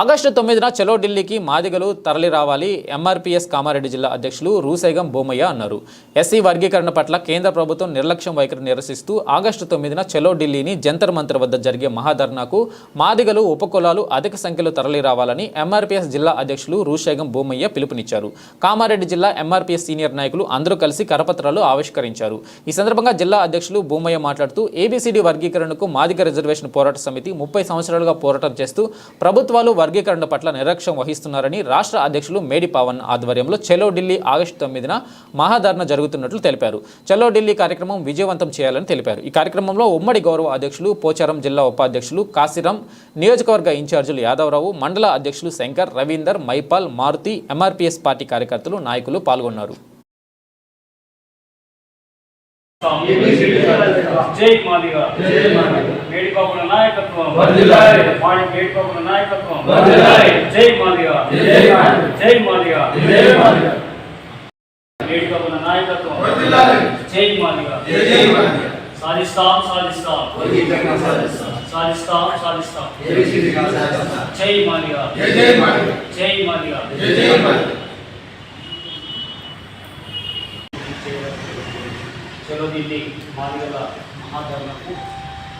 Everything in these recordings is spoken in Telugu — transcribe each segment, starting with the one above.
ఆగస్టు తొమ్మిదిన చలో ఢిల్లీకి మాదిగలు తరలి రావాలి. ఎంఆర్పీఎస్ కామారెడ్డి జిల్లా అధ్యక్షులు రూసైగం బోమయ్య అన్నారు. ఎస్సీ వర్గీకరణ పట్ల కేంద్ర ప్రభుత్వం నిర్లక్ష్యం వైఖరి నిరసిస్తూ ఆగస్టు తొమ్మిదిన చలో ఢిల్లీని జంతర్ మంతర్ వద్ద జరిగే మహాధర్నాకు మాదిగలు ఉపకులాలు అధిక సంఖ్యలో తరలి రావాలని ఎంఆర్పీఎస్ జిల్లా అధ్యక్షులు రూసైగం బోమయ్య పిలుపునిచ్చారు. కామారెడ్డి జిల్లా ఎంఆర్పీఎస్ సీనియర్ నాయకులు అందరూ కలిసి కరపత్రాలు ఆవిష్కరించారు. ఈ సందర్భంగా జిల్లా అధ్యక్షులు బోమయ్య మాట్లాడుతూ ఏబీసీడీ వర్గీకరణకు మాదిగ రిజర్వేషన్ పోరాట సమితి ముప్పై సంవత్సరాలుగా పోరాటం చేస్తూ ప్రభుత్వాలు వర్గీకరణ పట్ల నిర్లక్ష్యం వహిస్తున్నారని రాష్ట్ర అధ్యక్షులు మేడి పవన్ ఆధ్వర్యంలో చెలో ఢిల్లీ ఆగస్టు తొమ్మిదిన మహాధరణ జరుగుతున్నట్లు తెలిపారు. చెలో ఢిల్లీ కార్యక్రమం విజయవంతం చేయాలని తెలిపారు. ఈ కార్యక్రమంలో ఉమ్మడి గౌరవ అధ్యక్షులు పోచారం జిల్లా ఉపాధ్యక్షులు కాశీరాం నియోజకవర్గ ఇన్ఛార్జీలు యాదవరావు మండల అధ్యక్షులు శంకర్ రవీందర్ మైపాల్ మారుతి ఎంఆర్పీఎస్ పార్టీ కార్యకర్తలు నాయకులు పాల్గొన్నారు. జై మాదిగా. మేడిపాపుల నాయకత్వం వర్ధిల్లాలి. మాడి మేడిపాపుల నాయకత్వం వర్ధిల్లాలి. జై మాదిగా జై మాదిగా. జై మాదిగా జై మాదిగా. మేడిపాపుల నాయకత్వం వర్ధిల్లాలి. జై మాదిగా జై జై మాదిగా. సాధిస్తాం సాధిస్తాం వర్గీకరణ సాధిస్తాం. సాధిస్తాం సాధిస్తాం ఏబీసీడీ సాధిస్తాం. జై మాదిగా జై జై మాదిగా. జై మాదిగా జై జై మాదిగా. చలో ఢిల్లీ మాదిగల మహాధరణకు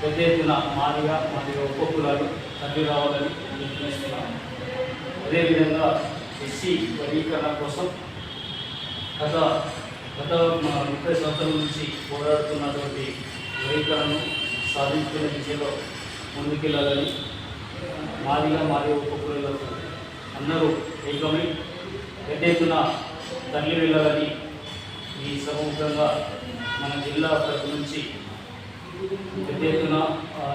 పెద్ద ఎత్తున మాదిగ మరియు ఉపకులాలు తల్లి రావాలని నిర్ణయిస్తున్నాం. అదేవిధంగా ఎస్సీ వర్గీకరణ కోసం గత గత ముప్పై సంవత్సరాల నుంచి పోరాడుతున్నటువంటి వర్గీకరణను సాధించుకునే దిశలో ముందుకెళ్ళాలని మాదిగ మరియు ఉపకులకు అందరూ ఏకమై పెద్ద ఎత్తున తల్లి వెళ్ళాలని ఈ సముఖంగా మన జిల్లా ప్రతి నుంచి పెద్ద ఎత్తున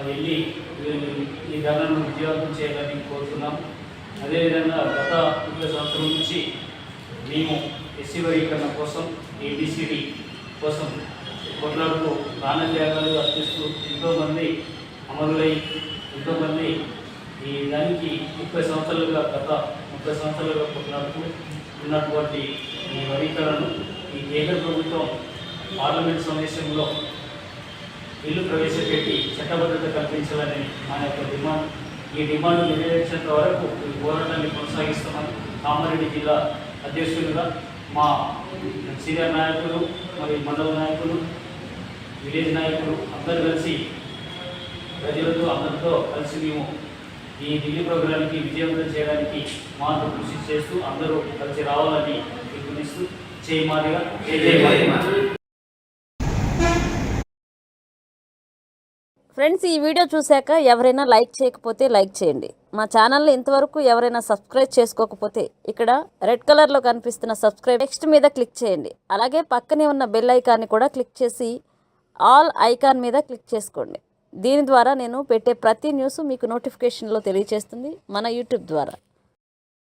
వెళ్ళి ఈ- ఈ ధరను విజయవంతం చేయాలని కోరుతున్నాం. అదేవిధంగా గత ముప్పై సంవత్సరం నుంచి మేము ఎస్సీ వర్గీకరణ కోసం ఏబిసిడి కోసం కొట్లాడుతూ ప్రాణత్యాగాలు అర్పిస్తూ ఎంతోమంది అమరులై ఎంతోమంది ఈ దానికి ముప్పై సంవత్సరాలుగా గత ముప్పై సంవత్సరాలుగా కొట్లాడుతూ ఉన్నటువంటి ఈ వర్గీకరణను ఈ కేంద్ర ప్రభుత్వం పార్లమెంట్ సమావేశంలో బిల్లు ప్రవేశపెట్టి చట్టబద్ధత కల్పించాలని మన యొక్క డిమాండ్. ఈ డిమాండ్ నెరవేర్చేంత వరకు ఈ పోరాటాన్ని కొనసాగిస్తామని కామారెడ్డి జిల్లా అధ్యక్షులుగా మా సీనియర్ నాయకులు మరియు మండల నాయకులు విలేజ్ నాయకులు అందరూ కలిసి ప్రజలతో అందరితో కలిసి మేము ఈ ఢిల్లీ ప్రోగ్రాంకి విజయవంతం చేయడానికి మాతో కృషి చేస్తూ అందరూ కలిసి రావాలని పిలుపునిస్తూ జై మాదిగా జై జై మాదిగా ఫ్రెండ్స్ ఈ వీడియో చూశాక ఎవరైనా లైక్ చేయకపోతే లైక్ చేయండి. మా ఛానల్ని ఇంతవరకు ఎవరైనా సబ్స్క్రైబ్ చేసుకోకపోతే ఇక్కడ రెడ్ కలర్లో కనిపిస్తున్న సబ్స్క్రైబ్ నెక్స్ట్ మీద క్లిక్ చేయండి. అలాగే పక్కనే ఉన్న బెల్ ఐకాన్ని కూడా క్లిక్ చేసి ఆల్ ఐకాన్ మీద క్లిక్ చేసుకోండి. దీని ద్వారా నేను పెట్టే ప్రతి న్యూస్ మీకు నోటిఫికేషన్లో తెలియజేస్తుంది మన యూట్యూబ్ ద్వారా.